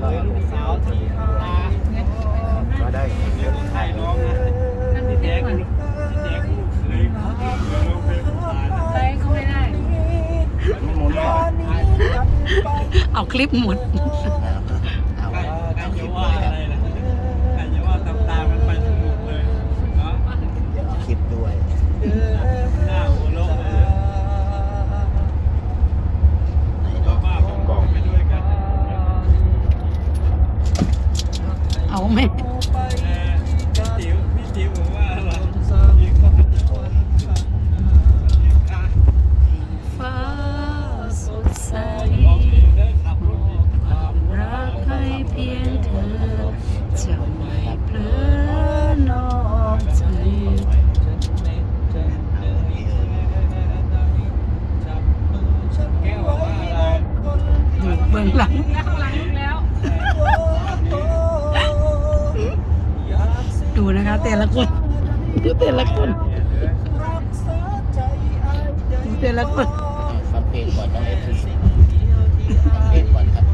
เลยลูกสาวที่ตามาได้เดี๋ยวไทยร้องนะที่แท้คือที่แท้คือเลยร้องเพลงตาไปก็ไม่ได้ เอาคลิปหมุน เอา ใคร เอา ใคร เอาค จะ ลิป ว่า ด้วย อะไรล่ะใครจะว่าตามตามกันไปทั้งหมดเลยเนาะ เดี๋ยวเอาคลิปด้วย หน้าหัวโลกเลย ไหน ก็ เนาะ บ้าผมกองไปด้วยกัน เแต่ละคนดูแต่ละคนดูแต่ละคนฟังเพลงก่อนต้องเอฟซีฟังเพลงก่อนครับ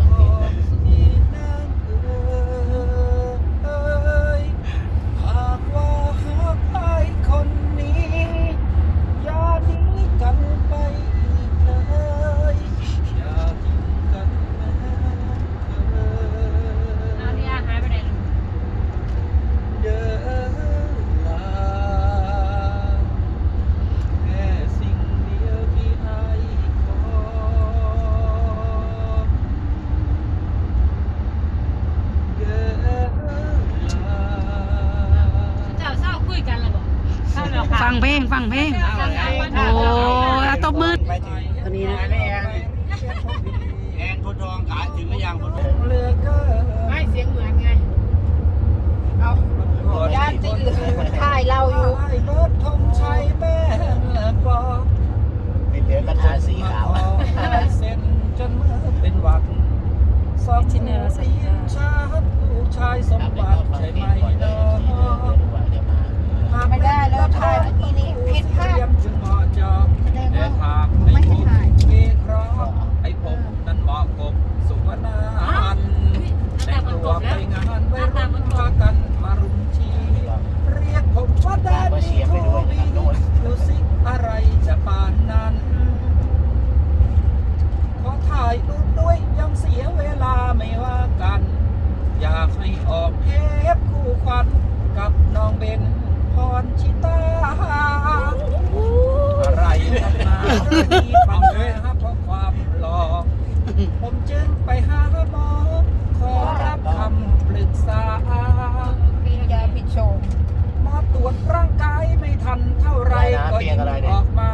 ฟังเพลงฟังเพลง โอ้อาตบมือไปถึงตอนนี้นะแอนแอนคนทองขายถึงหรือยังคนทองไม่เสียงเหมือนไง เอาญาติจริงหรือถ่ายเราอยู่เป็นเหลือกระทาสีขาวเส้นจนเมื่อเป็นหวัดสองจินเนอร์สัญญาชาติลูกชายสมครับบัติ แต่งตัวไปงานไว้รุ่นพากันมารุมชีเรียกผมว่าแดนนี่โทวีดูสิอะไรจะปานนั้น ขอถ่ายรูปด้วยยังเสียเวลาไม่ว่ากัน อยากให้ออกเทปคู่ควันกับน้องเบนพรชิตาอะไรกันมามีปัญหาเพราะความหลอก ผมจึงไปหาหมอ ขอรับคำปรึกษา ปียาพิชม มาตรวจร่างกายไม่ทันเท่าไร อะไรนะ ก็ เปีย ยิ ก ง อะไรเนี่ย ออกมา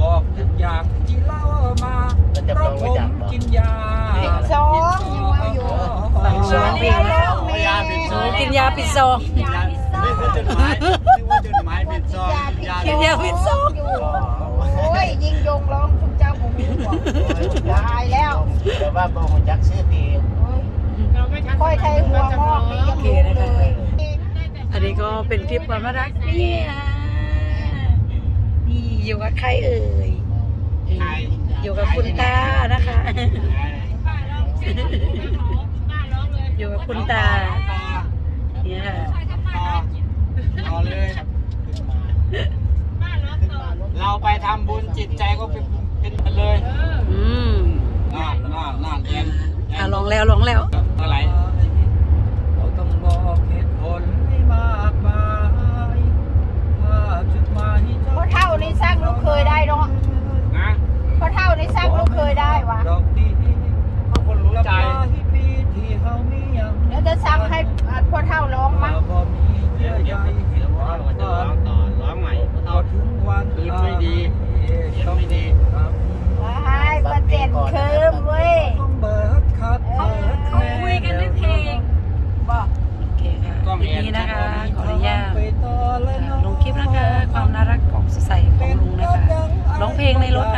บอกทุกอย่างที่เล่ามา มันจะ เพราะ โปร ผ ยจั ม กเหรอ กินยา สองยังว่าอยู่ฟังสองเพลงพยาปิดซองกินยาปิดซองยาไม่ใช่จดหมายนึกว่าจดหมายปิดซองยากินยาพิษซองอยู่โอ้ยยิงยงร้องทุกเจ้าผมมีบอกตายแล้วแต่ว่าโบมันยักษ์ชื่อเพลงค่อยไทยหัวงอกนี่ยังรู้เลยอันนี้ก็เป็นคลิปความน่ารักเนี่ยนี่อยู่กับใครเอ่ยอยู่กับคุณตานะคะ อยู่กับ คุณตาเนี่ยค่ะต่อต่อเลย เราไปทำบุญจิตใจก็เป็นเป็นไปเลยอืมน่านน่านน่านแอนแออะนลองแล้วลองแล้วเท่าไหร่ ลงคลิปนะคะ ความน่ารักของสดใสของลุงนะคะร้องเพลงในรถนะ